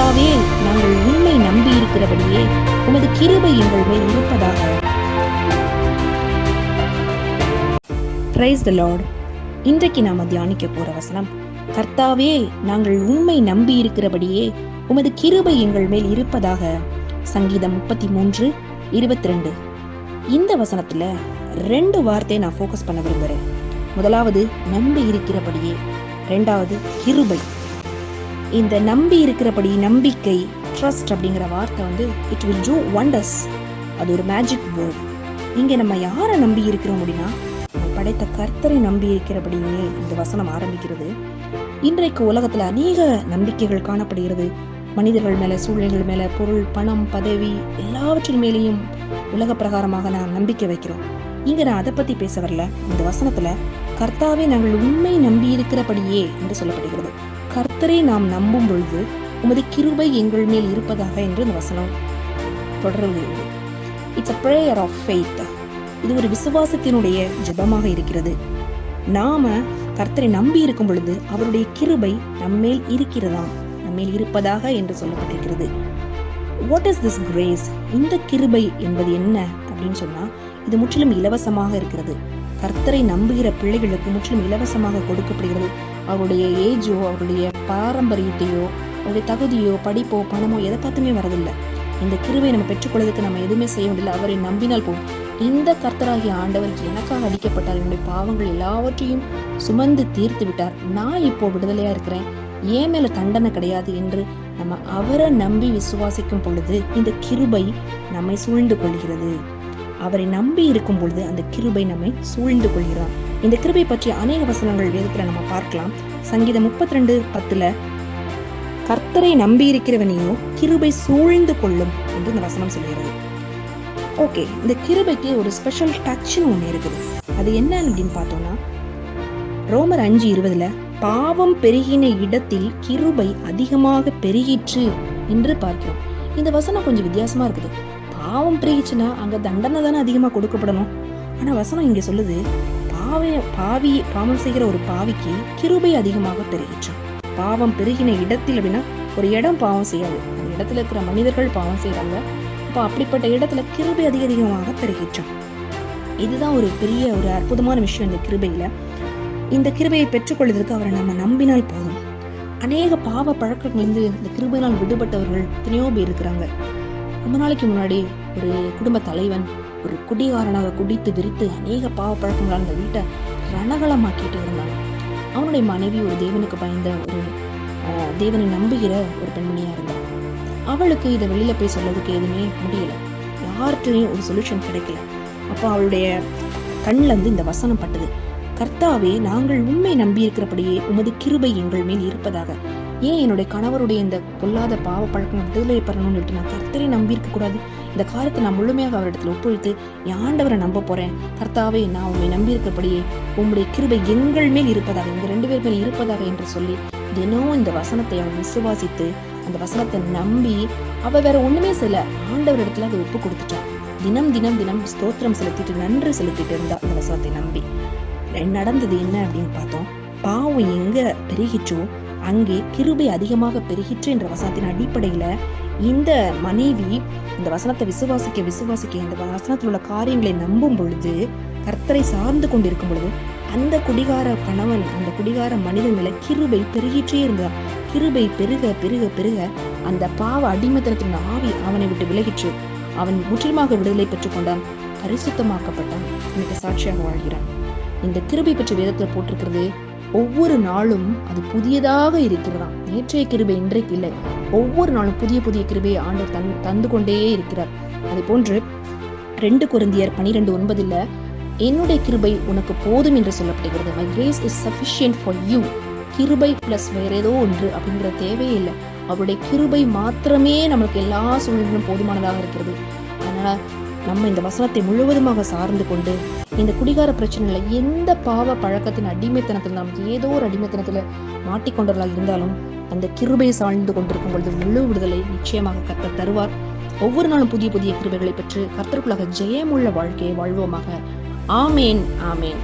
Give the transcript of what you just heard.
பிதாவே நாங்கள் உண்மை நம்பி இருக்கிறபடியே உமது கிருபை எங்கள் மேல் இருப்பதாக. பிரைஸ் த லார்ட் இன்றைக்கு நாம தியானிக்க போற வசனம் கர்த்தாவே நாங்கள் உண்மை நம்பி இருக்கிறபடியே உமது கிருபை எங்கள் மேல் இருப்பதாக. சங்கீதம் முப்பத்தி மூன்று இருபத்தி ரெண்டு இந்த வசனத்துல ரெண்டு வார்த்தையை நான் ஃபோக்கஸ் பண்ண விரும்புகிறேன் முதலாவது நம்பி இருக்கிறபடியே. ரெண்டாவது கிருபை. இந்த நம்பி இருக்கிறபடி நம்பிக்கை ட்ரஸ்ட் அப்படிங்கிற வார்த்தை வந்து இட் வில் டூ ஒண்டர்ஸ் அது ஒரு மேஜிக் வேர்ட் இங்கே நம்ம யாரை நம்பி இருக்கிறோம் அப்படின்னா படைத்த கர்த்தரை நம்பி இருக்கிறபடியே இந்த வசனம் ஆரம்பிக்கிறது. இன்றைக்கு உலகத்தில் அநேக நம்பிக்கைகள் காணப்படுகிறது. மனிதர்கள் மேலே சூழ்நிலைகள் மேலே பொருள் பணம் பதவி எல்லாவற்றின் மேலேயும் உலக பிரகாரமாக நான் நம்பிக்கை வைக்கிறோம். இங்கே நான் அதை பற்றி பேச வரல. இந்த வசனத்தில் கர்த்தாவே நாங்கள் உண்மை நம்பி இருக்கிறபடியே என்று சொல்லப்படுகிறது. கர்த்தரை நாம் நம்பும் பொழுது உமது கிருபை எங்கள் மேல் இருப்பதாக என்று இந்த வசனம் தொடர்கிறது it's a prayer of faith இது ஒரு விசுவாசத்தினுடைய ஜெபமாக இருக்கிறது. நாம கர்த்தரை நம்பி இருக்கும் பொழுது அவருடைய கிருபை நம்மேல் இருக்கிறதா? நம்மேல் இருப்பதாக என்று சொல்லப்பட்டிருக்கிறது. வாட் இஸ் திஸ் கிரேஸ் இந்த கிருபை என்பது என்ன அப்படின்னு சொன்னா இது முற்றிலும் இலவசமாக இருக்கிறது. கர்த்தரை நம்புகிற பிள்ளைகளுக்கு முற்றிலும் இலவசமாக கொடுக்கப்படுகிறது. அவருடைய ஏஜோ அவருடைய பாரம்பரியத்தையோ அவருடைய தகுதியோ படிப்போ பணமோ எதை பார்த்துமே வரதில்லை. இந்த கிருவை நம்ம பெற்றுக்கொள்வதற்கு நம்ம எதுவுமே செய்ய முடியல அவரை நம்பினால் போதும். இந்த கர்த்தராகிய ஆண்டவர் எனக்காக அடிக்கப்பட்டார். என்னுடைய பாவங்கள் எல்லாவற்றையும் சுமந்து தீர்த்து விட்டார். நான் இப்போ விடுதலையா இருக்கிறேன். ஏன் மேல தண்டனை கிடையாது என்று நம்ம அவரை நம்பி விசுவாசிக்கும் பொழுது இந்த கிருபை நம்மை சூழ்ந்து கொள்கிறது. அவரை நம்பி இருக்கும் பொழுது அந்த கிருபை நம்மை சூழ்ந்து கொள்கிறார். இந்த கிருபை பற்றிய அநேக வசனங்கள் வேதத்தில் நம்ம பார்க்கலாம். சங்கீதம் முப்பத்தி ரெண்டு பத்துல கர்த்தரை நம்பி இருக்கிறவனையோ கிருபை சூழ்ந்து கொள்ளும் என்று இந்த வசனம் சொல்கிறது. ஓகே இந்த கிருபைக்கு ஒரு ஸ்பெஷல் டச்னு ஒன்று இருக்குது. அது என்ன அப்படின்னு பார்த்தோம்னா ரோமர் அஞ்சு இருபதுல பாவம் பெருகின இடத்தில் கிருபை அதிகமாக பெருகிற்று என்று பார்க்கிறோம். இந்த வசனம் கொஞ்சம் வித்தியாசமா இருக்குது. பாவம் பெருகிச்சுன்னா அங்கே தண்டனை தானே அதிகமாக கொடுக்கப்படணும். ஆனால் வசனம் இங்கே சொல்லுது பாவி பாவி பாவம் செய்கிற ஒரு பாவிக்கு கிருபை அதிகமாக பெருகிற்று. பாவம் பெருகின இடத்தில் அப்படின்னா ஒரு இடம் பாவம் செய்யாது. அந்த இடத்துல இருக்கிற மனிதர்கள் பாவம் செய்கிறாங்க அப்போ அப்படிப்பட்ட இடத்துல கிருபை அதிக அதிகமாக பெருகிற்றான் இதுதான் ஒரு பெரிய ஒரு அற்புதமான விஷயம் இந்த கிருபையில். இந்த கிருபையை பெற்றுக்கொள்வதற்கு அவரை நம்ம நம்பினால் போதும். அநேக பாவ பழக்கங்கள்லேருந்து இந்த கிருபையினால் விடுபட்டவர்கள் எத்தனையோ பேர் இருக்கிறாங்க. ரொம்ப நாளைக்கு முன்னாடி ஒரு குடும்ப தலைவன் ஒரு குடிகாரனாக குடித்து விரித்து அநேக பாவ பழக்கங்களால் அந்த வீட்டை ரணகலமாக்கிட்டு இருந்தான். அவனுடைய மனைவி ஒரு தேவனுக்கு பயந்த ஒரு தேவனை நம்புகிற ஒரு பெண்மணியா இருந்தாள். அவளுக்கு இதை வெளியில போய் சொல்றதுக்கு எதுவுமே முடியல. யார்கிட்டையும் ஒரு சொல்யூஷன் கிடைக்கல. அப்போ அவளுடைய கண்ணில் வந்து இந்த வசனம் பட்டது. கர்த்தாவே நாங்கள் உண்மை நம்பியிருக்கிறபடியே உமது கிருபை எங்கள் மேல் இருப்பதாக. ஏன் என்னுடைய கணவருடைய இந்த பொல்லாத பாவ பழக்கம் விடுதலை பெறணும்னு சொல்லிட்டு நான் கர்த்தரை நம்பியிருக்க கூடாது இந்த காரியத்தை நான் முழுமையாக அவரிடத்துல ஒப்புவித்து என் ஆண்டவரை நம்ப போறேன். கர்த்தாவே நான் உண்மை நம்பி உங்களுடைய கிருபை எங்கள் மேல் இருப்பதாக எங்க ரெண்டு பேர் மேல் இருப்பதாக என்று சொல்லி தினமும் இந்த வசனத்தை அவன் விசுவாசித்து அந்த வசனத்தை நம்பி அவ வேற ஒண்ணுமே செய்யல. ஆண்டவர் இடத்துல அதை ஒப்பு கொடுத்துட்டான் தினம் தினம் தினம் ஸ்தோத்திரம் செலுத்திட்டு நன்றி செலுத்திட்டு இருந்தா அந்த வசனத்தை நம்பி. நடந்தது என்ன அப்படின்னு பார்த்தோம். பாவம் எங்க பெருகிச்சோ அங்கே கிருபை அதிகமாக பெருகிற்று என்ற வசனத்தின் அடிப்படையில இந்த மனைவி இந்த வசனத்தை விசுவாசிக்க விசுவாசிக்க இந்த வசனத்தில் உள்ள காரியங்களை நம்பும் பொழுது கர்த்தரை சார்ந்து கொண்டிருக்கும் பொழுது அந்த குடிகார கணவன் அந்த குடிகார மனிதன் மேல கிருபை பெருகிற்றே இருந்தான் கிருபை பெருக பெருக பெருக அந்த பாவ அடிமைத்தனத்தின் ஆவி அவனை விட்டு விலகிற்று. அவன் முற்றிலுமாக விடுதலை பெற்றுக்கொண்டான் பரிசுத்தமாக்கப்பட்டான். இன்னைக்கு சாட்சியாக வாழ்கிறான். இந்த கிருபை பற்றி வேதத்தில் போட்டிருக்கிறது ஒவ்வொரு நாளும் அது புதியதாக இருக்கிறதாம். நேற்றைய கிருபை இன்றைக்கு இல்லை. ஒவ்வொரு நாளும் புதிய புதிய கிருபையை ஆண்டவர் தன் தந்து கொண்டே இருக்கிறார். அதே போன்று ரெண்டு குருந்தியர் பனிரெண்டு ஒன்பதுல என்னுடைய கிருபை உனக்கு போதும் என்று சொல்லப்படுகிறது my grace is sufficient for you கிருபை பிளஸ் வேற ஏதோ ஒன்று அப்படிங்கிற தேவையே இல்லை. அவருடைய கிருபை மாத்திரமே நம்மளுக்கு எல்லா சூழ்நிலையும் போதுமானதாக இருக்கிறது. அதனால நம்ம இந்த வசனத்தை முழுவதுமாக சார்ந்து கொண்டு இந்த குடிகார பிரச்சனையில் எந்த பாவ பழக்கத்தின் அடிமைத்தனத்தில் நாம் ஏதோ ஒரு அடிமைத்தனத்துல மாட்டிக்கொண்டவர்களாக இருந்தாலும் அந்த கிருபையை சாழ்ந்து கொண்டிருக்கும் பொழுது முழு விடுதலை நிச்சயமாக கத்த தருவார். ஒவ்வொரு நாளும் புதிய புதிய கிருபைகளை பெற்று கர்த்தருக்குள்ளாக ஜெயமுள்ள வாழ்க்கையை வாழ்வோமாக. ஆமேன் ஆமேன்.